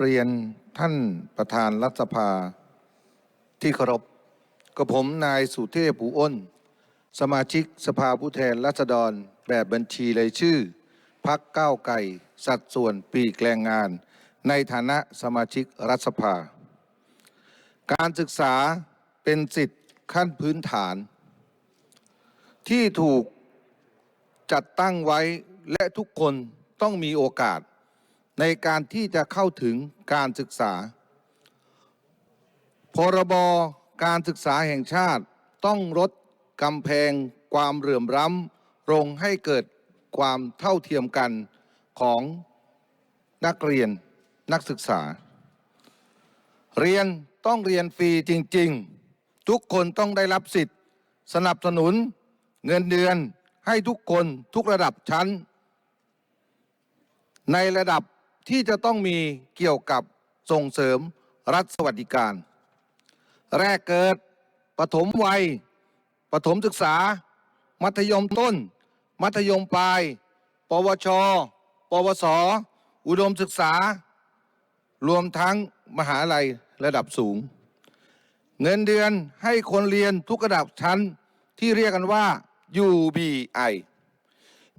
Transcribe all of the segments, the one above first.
เรียนท่านประธานรัฐสภาที่เคารพกับผมนายสุเทพผูอ้น สมาชิกสภาผู้แทนราษฎรแบบบัญชีรายชื่อพักก้าวไก่สัดส่วนปีกแรงงาน ในฐานะสมาชิกรัฐสภา การศึกษาเป็นสิทธิขั้นพื้นฐาน ที่ถูกจัดตั้งไว้และทุกคนต้องมีโอกาส ในการที่จะเข้าถึงการศึกษา พรบการศึกษาแห่งชาติต้องลดกำแพงความเหลื่อมล้ำลงให้เกิดความเท่าเทียมกันของนักเรียนนักศึกษา เรียนต้องเรียนฟรีจริง ๆ ทุกคนต้องได้รับสิทธิ์ สนับสนุนเงินเดือนให้ทุกคนทุกระดับชั้น ในระดับ ที่จะต้องมีเกี่ยวกับส่งเสริมรัฐสวัสดิการ แรกเกิดปฐมวัยปฐมศึกษา มัธยมต้น มัธยมปลาย ปวช ปวส อุดมศึกษา รวมทั้งมหาลัยระดับสูง เงินเดือนให้คนเรียนทุกระดับชั้นที่เรียกกันว่า UBI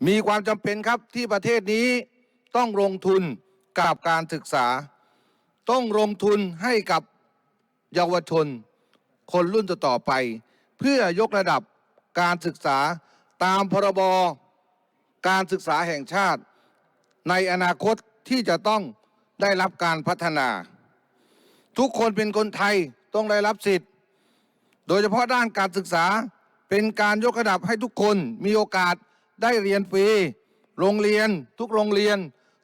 มีความจำเป็นครับที่ประเทศนี้ต้องลงทุน กับการศึกษา ต้องลงทุนให้กับเยาวชน คนรุ่นต่อๆไป เพื่อยกระดับการศึกษาตามพรบการศึกษาแห่งชาติ ในอนาคตที่จะต้องได้รับการพัฒนา ทุกคนเป็นคนไทยต้องได้รับสิทธิ์ โดยเฉพาะด้านการศึกษาเป็นการยกระดับให้ทุกคนมีโอกาสได้เรียนฟรี โรงเรียนทุกโรงเรียน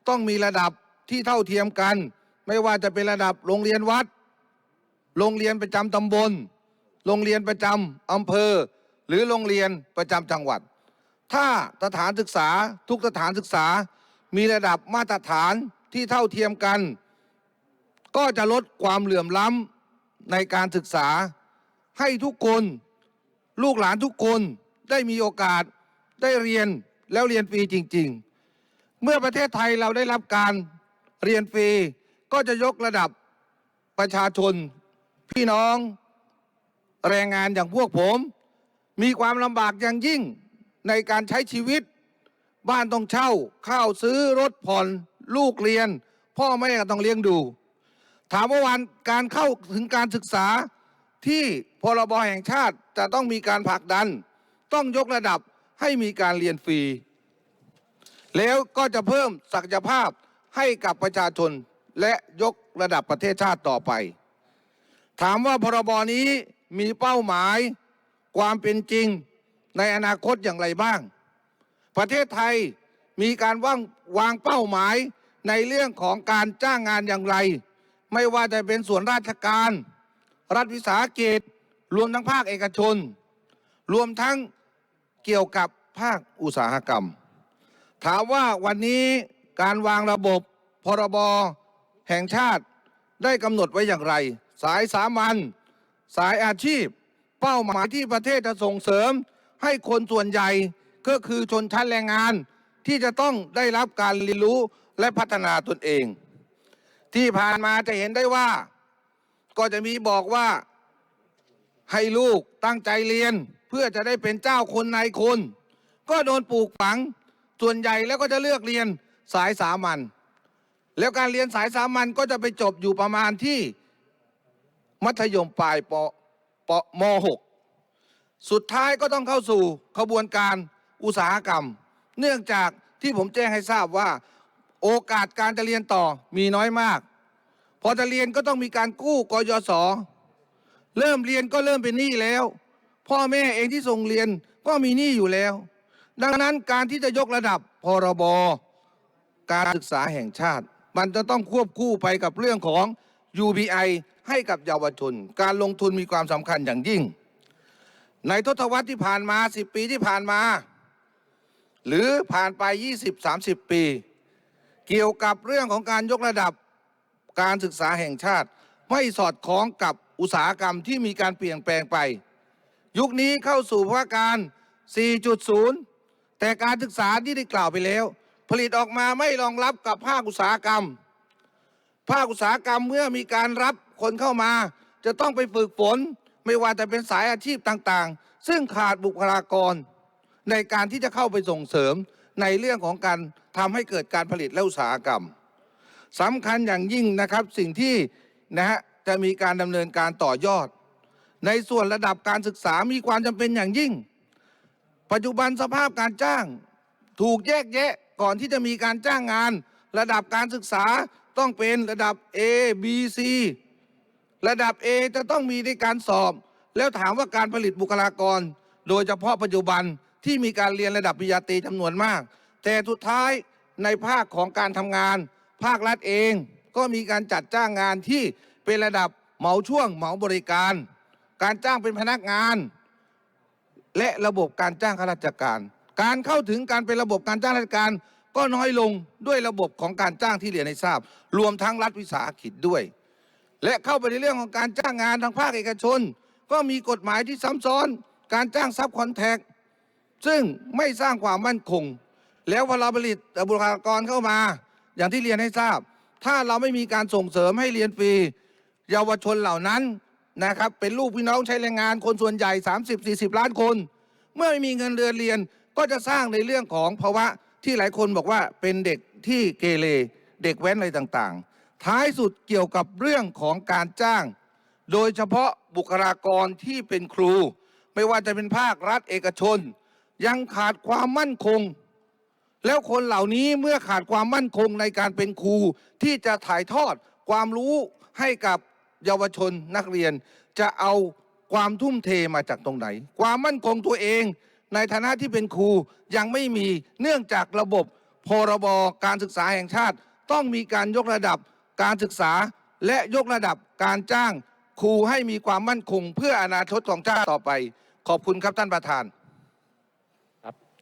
ต้องมีระดับ ที่เท่าเทียมกัน ไม่ว่าจะเป็นระดับโรงเรียนวัด โรงเรียนประจำตำบล โรงเรียนประจำอำเภอ หรือโรงเรียนประจำจังหวัด ถ้าสถานศึกษาทุกสถานศึกษา มีระดับมาตรฐานที่เท่าเทียมกัน ก็จะลดความเหลื่อมล้ำในการศึกษา ให้ทุกคนลูกหลานทุกคนได้มีโอกาสได้เรียนแล้วเรียนฟรีจริง ๆ เมื่อประเทศไทยเราได้รับการ เรียนฟรีก็จะยกระดับประชาชนพี่น้องแรงงานอย่างพวกผม มีความลำบากอย่างยิ่งในการใช้ชีวิต บ้านต้องเช่า ข้าวซื้อรถผ่อนลูกเรียน พ่อแม่ก็ต้องเลี้ยงดู ถามว่าวันการเข้าถึงการศึกษาที่พรบแห่งชาติจะต้องมีการผลักดัน ต้องยกระดับให้มีการเรียนฟรี แล้วก็จะเพิ่มศักยภาพ ให้กับประชาชนและยกระดับประเทศชาติต่อไป ถามว่าพรบนี้มีเป้าหมายความเป็นจริงในอนาคตอย่างไรบ้าง ประเทศไทยมีการวางวางเป้าหมายในเรื่องของการจ้างงานอย่างไร ไม่ว่าจะเป็นส่วนราชการ รัฐวิสาหกิจรวมทั้งภาคเอกชน รวมทั้งเกี่ยวกับภาคอุตสาหกรรม ถามว่าวันนี้ การวางระบบพรบแห่งชาติได้กำหนดไว้อย่างไร สายสามัญสายอาชีพ เป้าหมายที่ประเทศจะส่งเสริม ให้คนส่วนใหญ่ก็คือชนชั้นแรงงานที่จะต้องได้รับการเรียนรู้และพัฒนาตนเอง ที่ผ่านมาจะเห็นได้ว่า ก็จะมีบอกว่าให้ลูกตั้งใจเรียนเพื่อจะได้เป็นเจ้าคนนายคน ก็โดนปลูกฝังส่วนใหญ่แล้วก็จะเลือกเรียน สายสามัญแล้วการเรียนสายสามัญก็จะไปจบอยู่ประมาณที่มัธยมปลายปปม .6 สุดท้ายก็ต้องเข้าสู่ขบวนการอุตสาหกรรม เนื่องจากที่ผมแจ้งให้ทราบว่า โอกาสการจะเรียนต่อมีน้อยมาก พอจะเรียนก็ต้องมีการกู้กยศเริ่มเรียนก็เริ่มเป็นหนี้แล้ว พ่อแม่เองที่ส่งเรียนก็มีหนี้อยู่แล้ว ดังนั้นการที่จะยกระดับพรบ การศึกษาแห่งชาติ มันจะต้องควบคู่ไปกับเรื่องของ UBI ให้กับเยาวชน การลงทุนมีความสำคัญอย่างยิ่ง ในทศวรรษที่ผ่านมา 10 ปีที่ผ่านมา หรือผ่านไป 20-30 ปี เกี่ยวกับเรื่องของการยกระดับการศึกษาแห่งชาติ ไม่สอดคล้องกับอุตสาหกรรมที่มีการเปลี่ยนแปลงไป ยุคนี้เข้าสู่ภาวะการ 4.0 แต่การศึกษาที่ได้กล่าวไปแล้ว ผลิตออกมาไม่รองรับกับภาคอุตสาหกรรม ภาคอุตสาหกรรมเมื่อมีการรับคนเข้ามา จะต้องไปฝึกฝน ไม่ว่าจะเป็นสายอาชีพต่างๆ ซึ่งขาดบุคลากร ในการที่จะเข้าไปส่งเสริมในเรื่องของการทำให้เกิดการผลิตและอุตสาหกรรมสำคัญอย่างยิ่งนะครับสิ่งที่นะฮะจะมีการดำเนินการต่อยอด ในส่วนระดับการศึกษามีความจำเป็นอย่างยิ่ง ปัจจุบันสภาพการจ้างถูกแยกแยะ ก่อนที่จะมีการจ้างงาน ระดับการศึกษาต้องเป็นระดับ A B C ระดับ A จะต้องมีในการสอบ แล้วถามว่าการผลิตบุคลากร โดยเฉพาะปัจจุบันที่มีการเรียนระดับปริญญาตรีจำนวนมาก แต่สุดท้ายในภาคของการทำงาน ภาครัฐเองก็มีการจัดจ้างงานที่เป็นระดับเหมาช่วงเหมาบริการ การจ้างเป็นพนักงาน และระบบการจ้างข้าราชการ การเข้าถึงการเป็นระบบการจ้างราชการ ก็น้อยลงด้วยระบบของการจ้างที่เรียนให้ทราบ รวมทั้งรัฐวิสาหกิจด้วย และเข้าไปในเรื่องของการจ้างงานทางภาคเอกชน ก็มีกฎหมายที่ซ้ำซ้อน การจ้างซับคอนแทคซึ่งไม่สร้างความมั่นคง แล้วพอเราผลิตบุคลากรเข้ามา อย่างที่เรียนให้ทราบ ถ้าเราไม่มีการส่งเสริมให้เรียนฟรีเยาวชนเหล่านั้นนะครับเป็นลูกพี่น้องใช้แรงงานคนส่วนใหญ่ 30-40 ล้านคน เมื่อไม่มีเงินเดือนเรียน ก็จะสร้างในเรื่องของภาวะที่หลายคนบอกว่าเป็นเด็กที่เกเรเด็กแว้นอะไรต่างๆ ท้ายสุดเกี่ยวกับเรื่องของการจ้าง โดยเฉพาะบุคลากรที่เป็นครู ไม่ว่าจะเป็นภาครัฐเอกชน ยังขาดความมั่นคง แล้วคนเหล่านี้เมื่อขาดความมั่นคงในการเป็นครูที่จะถ่ายทอดความรู้ให้กับเยาวชนนักเรียน จะเอาความทุ่มเทมาจากตรงไหน ความมั่นคงตัวเอง ในฐานะที่เป็นครูยังไม่มีเนื่องจากระบบพรบการศึกษาแห่งชาติ ต้องมีการยกระดับการศึกษาและยกระดับการจ้างครูให้มีความมั่นคงเพื่ออนาคตของชาติต่อไป ขอบคุณครับท่านประธาน